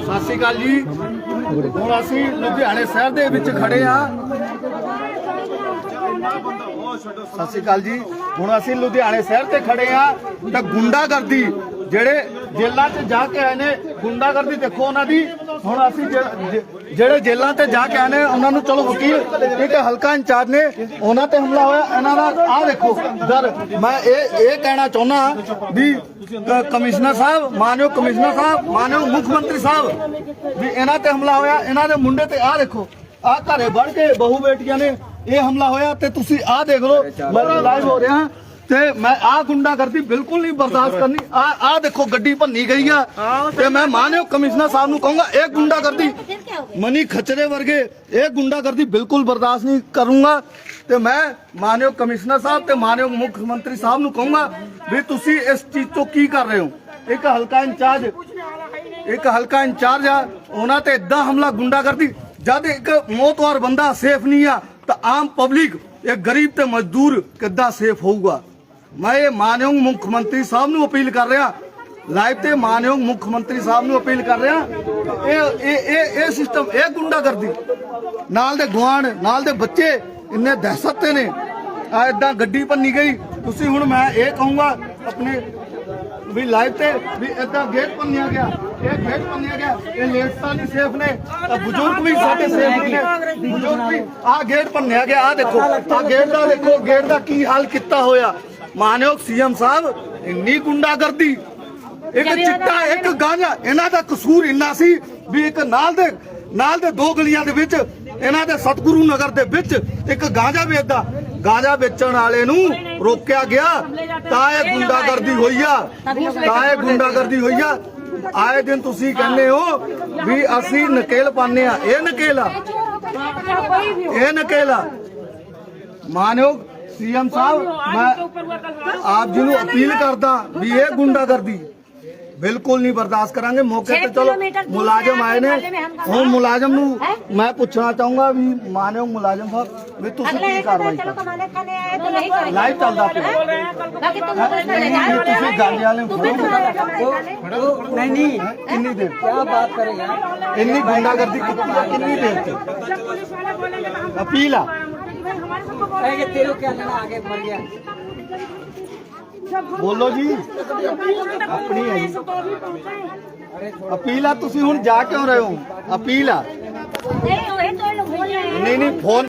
ਸਤਿ ਸ਼੍ਰੀ ਅਕਾਲ ਜੀ। ਹੁਣ ਅਸੀਂ ਲੁਧਿਆਣੇ ਸ਼ਹਿਰ ਦੇ ਵਿੱਚ ਖੜੇ ਆ। ਸਤਿ ਸ਼੍ਰੀ ਅਕਾਲ ਜੀ। ਹੁਣ ਅਸੀਂ ਲੁਧਿਆਣੇ ਸ਼ਹਿਰ ਤੇ ਖੜੇ ਆ ਤਾਂ ਗੁੰਡਾਗਰਦੀ, ਜਿਹੜੇ ਜੇਲ੍ਹਾਂ 'ਚ ਜਾ ਕੇ ਆਏ ਨੇ, ਗੁੰਡਾਗਰਦੀ ਦੇਖੋ ਉਹਨਾਂ ਦੀ। ਹੁਣ ਅਸੀਂ ਜਿਹੜੇ ਜੇਲ੍ਹਾਂ ਤੇ ਜਾ ਕੇ ਆਏ ਨੇ, ਉਹਨਾਂ ਨੂੰ ਚਲੋ ਵਕੀਲ, ਇੱਕ ਹਲਕਾ ਇੰਚਾਰਜ ਨੇ, ਉਹਨਾਂ ਤੇ ਹਮਲਾ ਹੋਇਆ। ਇਹਨਾਂ ਦਾ ਆਹ ਦੇਖੋ ਸਰ ਮੈਂ ਇਹ ਇਹ ਕਹਿਣਾ ਚਾਹੁੰਦਾ ਵੀ ਕਮਿਸ਼ਨਰ ਸਾਹਿਬ, ਮਾਨਯੋਗ ਕਮਿਸ਼ਨਰ ਸਾਹਿਬ ਮਾਨਯੋ ਮੁੱਖ ਮੰਤਰੀ ਸਾਹਿਬ, ਵੀ ਇਹਨਾਂ ਤੇ ਹਮਲਾ ਹੋਇਆ। ਇਹਨਾਂ ਦੇ ਮੁੰਡੇ ਤੇ ਆਹ ਦੇਖੋ, ਆਹ ਘਰੇ ਵੜ ਕੇ ਬਹੂ ਬੇਟੀਆਂ ਨੇ ਇਹ ਹਮਲਾ ਹੋਇਆ ਤੇ ਤੁਸੀਂ ਆਹ ਦੇਖ ਲਓ ਮੈਂ ਲਾਈਵ ਹੋ ਰਿਹਾ। ਤੇ ਮੈਂ ਆਹ ਗੁੰਡਾਗਰਦੀ ਬਿਲਕੁਲ ਨਹੀਂ ਬਰਦਾਸ਼ਤ ਕਰਨੀ। ਆ ਆਹ ਦੇਖੋ ਗੱਡੀ ਭੰਨੀ ਗਈ ਆ। ਤੇ ਮੈਂ ਮਾਨਯੋਗ ਕਮਿਸ਼ਨਰ ਸਾਹਿਬ ਨੂੰ ਕਹੂੰਗਾ ਇਹ ਗੁੰਡਾਗਰਦੀ ਮਨੀ ਖਚਰੇ ਵਰਗੇ ਇਹ ਗੁੰਡਾਗਰਦੀ ਬਿਲਕੁਲ ਬਰਦਾਸ਼ਤ ਨਹੀਂ ਕਰੂੰਗਾ। ਤੇ ਮੈਂ ਮਾਨਯੋਗ ਕਮਿਸ਼ਨਰ ਸਾਹਿਬ ਤੇ ਮਾਨਯੋਗ ਮੁੱਖ ਮੰਤਰੀ ਸਾਹਿਬ ਨੂੰ ਕਹੂੰਗਾ ਵੀ ਤੁਸੀਂ ਇਸ ਚੀਜ਼ ਤੋਂ ਕੀ ਕਰ ਰਹੇ ਹੋ? ਇੱਕ ਹਲਕਾ ਇੰਚਾਰਜ ਇੱਕ ਹਲਕਾ ਇੰਚਾਰਜ ਆ ਉਹਨਾਂ ਤੇ ਇਦਾਂ ਹਮਲਾ ਗੁੰਡਾਗਰਦੀ। ਜਦ ਇੱਕ ਮੌਤਵਾਰ ਬੰਦਾ ਸੇਫ ਨਹੀਂ ਆ ਤਾਂ ਆਮ ਪਬਲਿਕ ਇੱਕ ਗਰੀਬ ਤੇ ਮਜ਼ਦੂਰ ਕਿੱਦਾਂ ਸੇਫ ਹੋਊਗਾ? ਮੈਂ ਮਾਨਯੋਗ ਮੁੱਖ ਮੰਤਰੀ ਸਾਹਿਬ ਨੂੰ ਅਪੀਲ ਕਰ ਰਿਹਾ। ਲਾਈਵ ਤੇ ਮਾਨਯੋਗ ਮੁੱਖ ਮੰਤਰੀ ਸਾਹਿਬ ਨੂੰ ਅਪੀਲ ਕਰ ਰਿਹਾ। ਇਹ ਇਹ ਇਹ ਇਹ ਸਿਸਟਮ ਇਹ ਗੁੰਡਾਗਰਦੀ। ਨਾਲ ਦੇ ਗੁਆਂਢ, ਨਾਲ ਦੇ ਬੱਚੇ ਇੰਨੇ ਦਹਿਸ਼ਤ ਤੇ ਨੇ। ਆ ਇਦਾਂ ਗੱਡੀ ਭੰਨੀ ਗਈ। ਤੁਸੀਂ ਹੁਣ ਮੈਂ ਇਹ ਕਹੂੰਗਾ, ਆਪਣੇ ਵੀ ਲਾਈਵ ਤੇ ਵੀ ਇਦਾਂ ਗੇਟ ਪੰਨਿਆ ਗਿਆ ਇਹ ਗੇਟ ਪੰਨਿਆ ਗਿਆ ਇਹ ਲੇਟਸਾਂ ਨਹੀਂ ਸੇਫ ਨੇ ਤਾਂ ਬਜ਼ੁਰਗ ਵੀ ਸਾਡੇ ਸੇਫ ਨੇ। ਬਜ਼ੁਰਗ ਵੀ ਆਹ ਗੇਟ ਪੰਨਿਆ ਗਿਆ ਆਹ ਦੇਖੋ ਆਹ ਗੇਟ ਦਾ ਦੇਖੋ ਗੇਟ ਦਾ ਕੀ ਹਾਲ ਕੀਤਾ ਹੋਇਆ। ਮਾਨਯੋਗ ਸੀਐਮ ਸਾਹਿਬ ਇੰਨੀ ਗੁੰਡਾਗਰਦੀ ਇੱਕ ਚਿੱਟਾ ਇੱਕ ਗਾਂਜਾ ਇਹਨਾਂ ਦਾ ਕਸੂਰ ਇੰਨਾ ਸੀ ਵੀ ਇੱਕ ਨਾਲ ਦੇ ਨਾਲ ਦੇ ਦੋ ਗਲੀਆਂ ਦੇ ਵਿੱਚ ਇਹਨਾਂ ਦੇ ਸਤਗੁਰੂ ਨਗਰ ਦੇ ਵਿੱਚ ਇੱਕ ਗਾਂਜਾ ਵੇਚਦਾ। ਗਾਂਜਾ ਵੇਚਣ ਵਾਲੇ ਨੂੰ ਰੋਕਿਆ ਗਿਆ। ਤਾਂ ਇਹ ਗੁੰਡਾਗਰਦੀ ਹੋਈ ਆ। ਤਾਂ ਇਹ ਗੁੰਡਾਗਰਦੀ ਹੋਈ ਆ। ਆਏ ਦਿਨ ਤੁਸੀਂ ਕਹਿੰਦੇ ਹੋ ਵੀ ਅਸੀਂ ਨਕੇਲ ਪਾਉਂਦੇ ਆ ਇਹ ਨਕੇਲ ਆ। ਇਹ ਨਕੇਲ ਆ। ਮਾਨਯੋਗ ਸੀਐਮ ਸਾਹਿਬ, ਮੈਂ ਆਪ ਜੀ ਨੂੰ ਅਪੀਲ ਕਰਦਾ ਵੀ ਇਹ ਗੁੰਡਾਗਰਦੀ ਬਿਲਕੁਲ ਨਹੀਂ ਬਰਦਾਸ਼ਤ ਕਰਾਂਗੇ ਮੌਕੇ ਤੇ ਚਲੋ ਮੁਲਾਜ਼ਮ ਆਏ ਨੇ ਹੁਣ ਮੁਲਾਜ਼ਮ ਨੂੰ ਮੈਂ ਪੁੱਛਣਾ ਚਾਹੂੰਗਾ ਵੀ ਮਾਨਯੋਗ ਮੁਲਾਜ਼ਮ ਸਾਹਿਬ ਵੀ ਤੁਸੀਂ ਕੀ ਕਾਰਵਾਈ ਕਰ कमाने खाने आए तो नहीं करेंगे ਲਾਈਵ ਚੱਲਦਾ ਪਿਆ बाकी तुम लोग चले जाओ ਤੁਸੀਂ ਗਾਂਧੀ ਵਾਲੇ तुम भी तुम्हारे कमाने खाने नहीं नहीं ਕਿੰਨੀ ਦੇਰ क्या बात करेगा ਇੰਨੀ ਗੁੰਡਾਗਰਦੀ ਕੀਤੀ ਆ ਕਿੰਨੀ ਦੇਰ ਤੇ पुलिस वाले बोलेंगे तो हम ਅਪੀਲ ਆ हमारे सबको बोल अरे तेरे को क्या लेना आगे मर गया ਬੋਲੋ ਜੀ। ਆਪਣੀ ਹੈ ਜੀ। ਅਪੀਲ ਆ ਤੁਸੀਂ ਹੁਣ ਜਾ ਕਿਉਂ ਰਹੇ ਹੋ? ਅਪੀਲ ਆ। ਨਹੀਂ ਉਹ ਇਹ ਨਹੀਂ ਫੋਨ